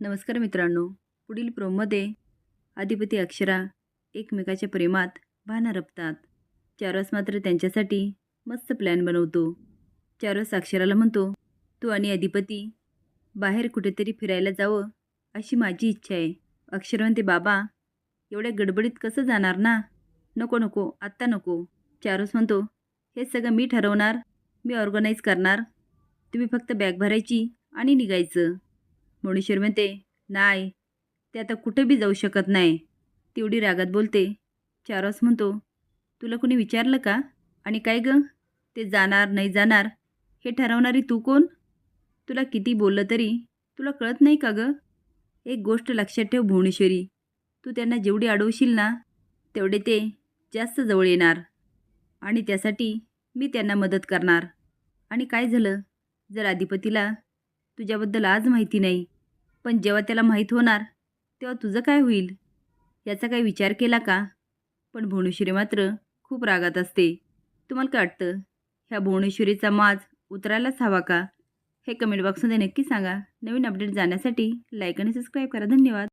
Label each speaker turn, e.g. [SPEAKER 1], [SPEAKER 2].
[SPEAKER 1] नमस्कार मित्रांनो. पुढील प्रोमध्ये अधिपती अक्षरा एकमेकाच्या प्रेमात भाना रपतात. चारस मात्र त्यांच्यासाठी मस्त प्लॅन बनवतो. चारस अक्षराला म्हणतो तू आणि अधिपती बाहेर कुठेतरी फिरायला जावं अशी माझी इच्छा आहे अक्षर म्हणते बाबा एवढ्या गडबडीत कसं जाणार ना? नको नको आत्ता नको चारस म्हणतो हे सगळं मी ठरवणार मी ऑर्गनाईज करणार. तुम्ही फक्त बॅग भरायची आणि निघायचं. मुणीश्वर म्हणते नाही ते आता कुठे बी जाऊ शकत नाही. तेवढी रागात बोलते. चारस म्हणतो तुला कोणी विचारलं का? आणि काय गं? ते जाणार नाही जाणार हे ठरवणारी तू कोण? तुला किती बोललं तरी? तुला कळत नाही का गं? एक गोष्ट लक्षात ठेव भुवनेश्वरी तू त्यांना जेवढी अडवशील ना तेवढे ते जास्त जवळ येणार. आणि त्यासाठी मी त्यांना मदत करणार. आणि काय झालं? जर अधिपतीला तुझ्याबद्दल आज माहिती नाही. पण जेव्हा त्याला माहीत होणार तेव्हा तुझं काय होईल? याचा काही विचार केला का? पण भुवनेश्वरी मात्र खूप रागात असते. तुम्हाला काय वाटतं? ह्या भुवनेश्वरीचा माज उतरायलाच हवा का? हे कमेंट बॉक्समध्ये नक्की सांगा. नवीन अपडेट जाण्यासाठी लाईक आणि सबस्क्राईब करा. धन्यवाद.